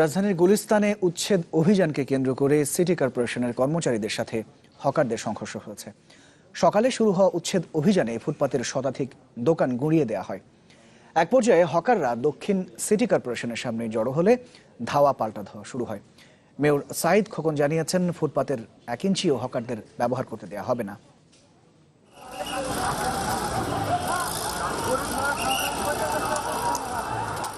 রাজধানীর গুলিস্তানে উচ্ছেদ অভিযানকে কেন্দ্র করে সিটি কর্পোরেশনের কর্মচারীদের সাথে হকারদের সংঘর্ষ হয়েছে। সকালে শুরু হওয়া উচ্ছেদ অভিযানে ফুটপাতের শতাধিক দোকান গুঁড়িয়ে দেওয়া হয়। এক পর্যায়ে হকাররা দক্ষিণ সিটি কর্পোরেশনের সামনে জড়ো হলে ধাওয়া পাল্টা ধাওয়া শুরু হয়। মেয়র সাইদ খোকন জানিয়েছেন, ফুটপাতের এক ইঞ্চিও হকারদের ব্যবহার করতে দেওয়া হবে না।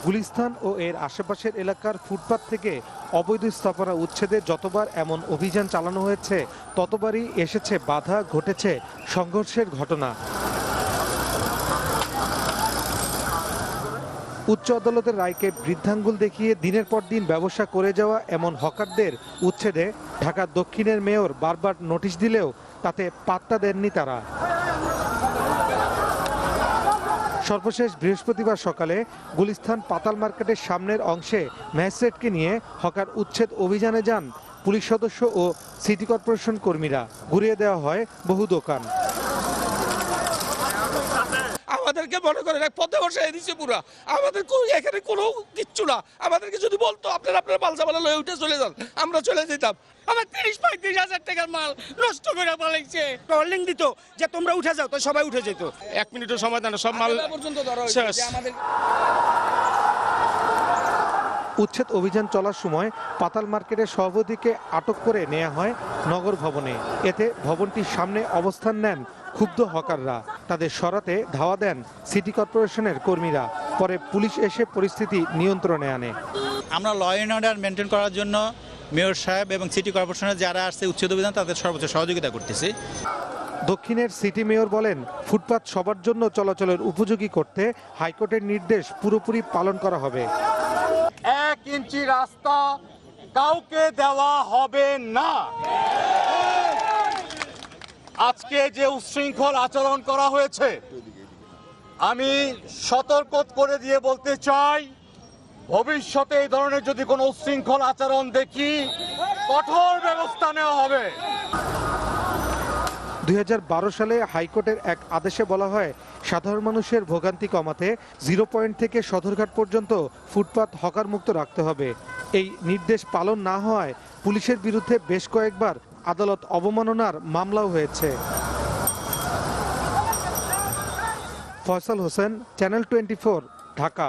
গুলিস্তান ও এর আশেপাশের এলাকার ফুটপাত থেকে অবৈধ স্থাপনা উচ্ছেদে যতবার এমন অভিযান চালানো হয়েছে, ততবারই এসেছে বাধা, ঘটেছে সংঘর্ষের ঘটনা। উচ্চ আদালতের রায়কে বৃদ্ধাঙ্গুল দেখিয়ে দিনের পর দিন ব্যবসা করে যাওয়া এমন হকারদের উচ্ছেদে ঢাকা দক্ষিণের মেয়র বারবার নোটিশ দিলেও তাতে পাত্তা দেননি তারা। সর্বশেষ বৃহস্পতিবার সকালে গুলিস্থান পাতাল মার্কেটের সামনের অংশে ম্যাজিস্ট্রেটকে নিয়ে হকার উচ্ছেদ অভিযানে যান পুলিশ সদস্য ও সিটি কর্পোরেশন কর্মীরা। ঘুরিয়ে দেওয়া হয় বহু দোকান। আমাদেরকে মনে করেন এক পথে বসাই দিচ্ছে পুরা। আমাদের এখানে কোনো কিচ্ছু না। আমাদেরকে যদি বলতো আপনার আপনার মাল সামানা লয়ে উঠে চলে যান আমরা চলে যেতাম। আমার তিরিশ পঁয়ত্রিশ হাজার টাকার মাল নষ্ট করে পালাইছে। টর্লিং দিত যে তোমরা উঠে যাও তো সবাই উঠে যেত। এক মিনিটের সময় দেন সব মাল পর্যন্ত ধরো আমাদের উচ্ছেদ অভিযান চলার সময় পাতাল মার্কেটের সভাপতিকে আটক করে নেওয়া হয় নগর ভবনে। এতে ভবনটির সামনে অবস্থান নেন ক্ষুব্ধ হকাররা। তাদের সরাতে ধাওয়া দেন সিটি কর্পোরেশনের কর্মীরা। পরে পুলিশ এসে পরিস্থিতি নিয়ন্ত্রণে আনে। আমরা ল অ্যান্ড অর্ডার মেনটেন করার জন্য মেয়র সাহেব এবং সিটি কর্পোরেশনের যারা আসছে উচ্ছেদ অভিযান তাদের সর্বোচ্চ সহযোগিতা করতেছি। দক্ষিণের সিটি মেয়র বলেন ফুটপাত সবার জন্য চলাচলের উপযোগী করতে হাইকোর্টের নির্দেশ পুরোপুরি পালন করা হবে। এক ইঞ্চি রাস্তা কাউকে দেওয়া হবে না। আজকে যে উচ্ছৃঙ্খল আচরণ করা হয়েছে, আমি সতর্ক করে দিয়ে বলতে চাই, ভবিষ্যতে এই ধরনের যদি কোনো উচ্ছৃঙ্খল আচরণ দেখি, কঠোর ব্যবস্থা নেওয়া হবে। দুই হাজার বারো সালে হাইকোর্টের এক আদেশে বলা হয়, সাধারণ মানুষের ভোগান্তি কমাতে জিরো পয়েন্ট থেকে সদরঘাট পর্যন্ত ফুটপাত হকার মুক্ত রাখতে হবে। এই নির্দেশ পালন না হওয়ায় পুলিশের বিরুদ্ধে বেশ কয়েকবার আদালত অবমাননার মামলাও হয়েছে। Faisal Hossain, channel twenty Dhaka.